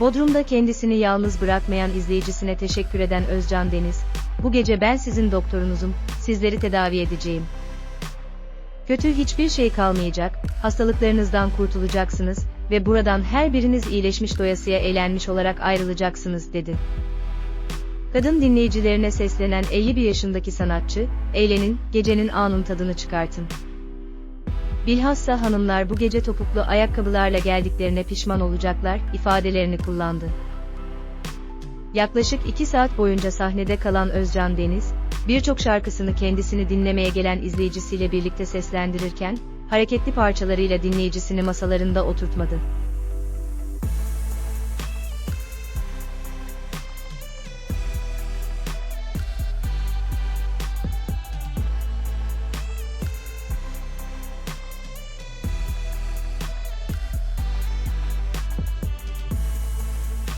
Bodrum'da kendisini yalnız bırakmayan izleyicisine teşekkür eden Özcan Deniz, bu gece ben sizin doktorunuzum, sizleri tedavi edeceğim. Kötü hiçbir şey kalmayacak, hastalıklarınızdan kurtulacaksınız ve buradan her biriniz iyileşmiş doyasıya eğlenmiş olarak ayrılacaksınız dedi. Kadın dinleyicilerine seslenen 51 yaşındaki sanatçı, eğlenin, gecenin anın tadını çıkartın. Bilhassa hanımlar bu gece topuklu ayakkabılarla geldiklerine pişman olacaklar, ifadelerini kullandı. Yaklaşık 2 saat boyunca sahnede kalan Özcan Deniz, birçok şarkısını kendisini dinlemeye gelen izleyicisiyle birlikte seslendirirken, hareketli parçalarıyla dinleyicisini masalarında oturtmadı.